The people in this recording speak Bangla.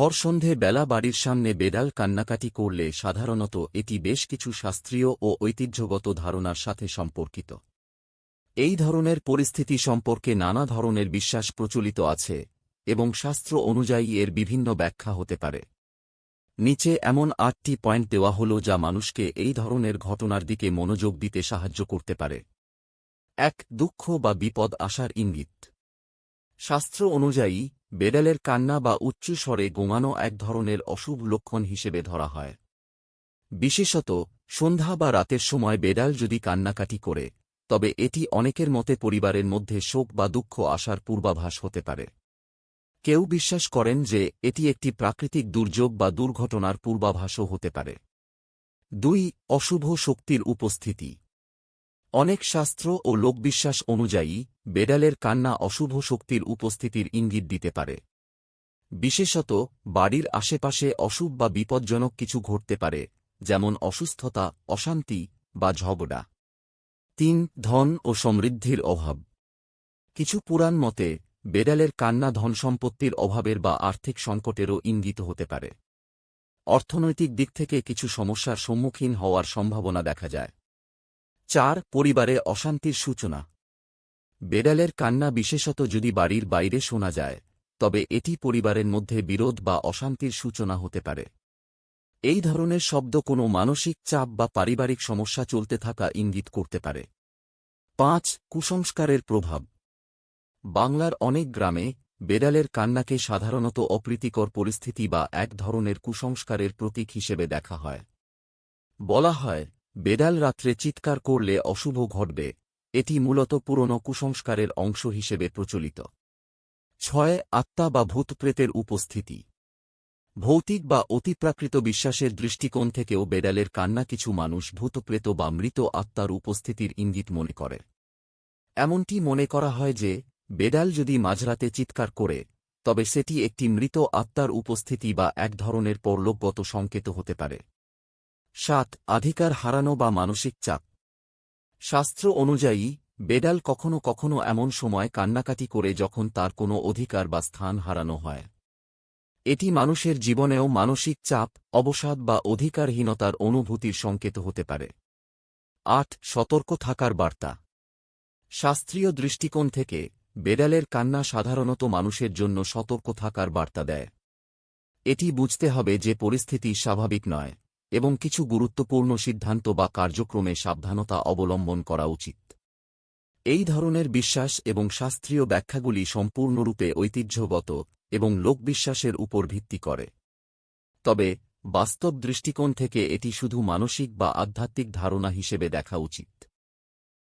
ভর সন্ধে বেলা বাড়ির সামনে বেড়াল কান্নাকাটি করলে সাধারণত এটি বেশ কিছু শাস্ত্রীয় ও ঐতিহ্যগত ধারণার সাথে সম্পর্কিত। এই ধরনের পরিস্থিতি সম্পর্কে নানা ধরনের বিশ্বাস প্রচলিত আছে এবং শাস্ত্র অনুযায়ী এর বিভিন্ন ব্যাখ্যা হতে পারে। নিচে এমন আটটি পয়েন্ট দেওয়া হল যা মানুষকে এই ধরনের ঘটনার দিকে মনোযোগ দিতে সাহায্য করতে পারে। এক, দুঃখ বা বিপদ আসার ইঙ্গিত। শাস্ত্র অনুযায়ী বেড়ালের কান্না বা উচ্চ স্বরে গোঙানো এক ধরনের অশুভ লক্ষণ হিসেবে ধরা হয়। বিশেষত, সন্ধ্যা বা রাতের সময় বেড়াল যদি কান্নাকাটি করে, তবে এটি অনেকের মতে পরিবারের মধ্যে শোক বা দুঃখ আসার পূর্বাভাস হতে পারে। কেউ বিশ্বাস করেন যে, এটি একটি প্রাকৃতিক দুর্যোগ বা দুর্ঘটনার পূর্বাভাসও হতে পারে। দুই, অশুভ শক্তির উপস্থিতি। অনেক শাস্ত্র ও লোকবিশ্বাস অনুযায়ী বেড়ালের কান্না অশুভ শক্তির উপস্থিতির ইঙ্গিত দিতে পারে। বিশেষত, বাড়ির আশেপাশে অশুভ বা বিপজ্জনক কিছু ঘটতে পারে, যেমন অসুস্থতা, অশান্তি বা ঝগড়া। তিন, ধন ও সমৃদ্ধির অভাব। কিছু পুরাণ মতে, বেড়ালের কান্না ধন সম্পত্তির অভাবের বা আর্থিক সংকটেরও ইঙ্গিত হতে পারে। অর্থনৈতিক দিক থেকে কিছু সমস্যার সম্মুখীন হওয়ার সম্ভাবনা দেখা যায়। চার, পরিবারে অশান্তির সূচনা। বেড়ালের কান্না বিশেষত যদি বাড়ির বাইরে শোনা যায়, তবে এটি পরিবারের মধ্যে বিরোধ বা অশান্তির সূচনা হতে পারে। এই ধরনের শব্দ কোনো মানসিক চাপ বা পারিবারিক সমস্যা চলতে থাকা ইঙ্গিত করতে পারে। পাঁচ, কুসংস্কারের প্রভাব। বাংলার অনেক গ্রামে বেড়ালের কান্নাকে সাধারণত অপ্রীতিকর পরিস্থিতি বা এক ধরনের কুসংস্কারের প্রতীক হিসেবে দেখা হয়। বলা হয়, বেড়াল রাত্রে চিৎকার করলে অশুভ ঘটবে এটি মূলত পুরনো কুসংস্কারের অংশ হিসেবে প্রচলিত। ছয়, আত্মা বা ভূতপ্রেতের উপস্থিতি। ভৌতিক বা অতিপ্রাকৃত বিশ্বাসের দৃষ্টিকোণ থেকেও বেড়ালের কান্না কিছু মানুষ ভূতপ্রেত বা মৃত আত্মার উপস্থিতির ইঙ্গিত মনে করে। এমনটি মনে করা হয় যে বেড়াল যদি মাঝরাতে চিৎকার করে, তবে সেটি একটি মৃত আত্মার উপস্থিতি বা এক ধরনের পরলোকগত সংকেত হতে পারে। সাত, আধিকার হারানো বা মানসিক চাপ। শাস্ত্র অনুযায়ী বেডাল কখনো কখনো এমন সময় কান্নাকাটি করে যখন তার কোনো অধিকার বা স্থান হারানো হয়। এটি মানুষের জীবনেও মানসিক চাপ, অবসাদ বা অধিকারহীনতার অনুভূতির সংকেত হতে পারে। আট, সতর্ক থাকার বার্তা। শাস্ত্রীয় দৃষ্টিকোণ থেকে বেডালের কান্না সাধারণত মানুষের জন্য সতর্ক থাকার বার্তা দেয়। এটি বুঝতে হবে যে পরিস্থিতি স্বাভাবিক নয়। এবং কিছু গুরুত্বপূর্ণ সিদ্ধান্ত বা কার্যক্রমে সাবধানতা অবলম্বন করা উচিত। এই ধরনের বিশ্বাস এবং শাস্ত্রীয় ব্যাখ্যাগুলি সম্পূর্ণরূপে ঐতিহ্যগত এবং লোকবিশ্বাসের উপর ভিত্তি করে। তবে, বাস্তব দৃষ্টিকোণ থেকে এটি শুধু মানসিক বা আধ্যাত্মিক ধারণা হিসেবে দেখা উচিত।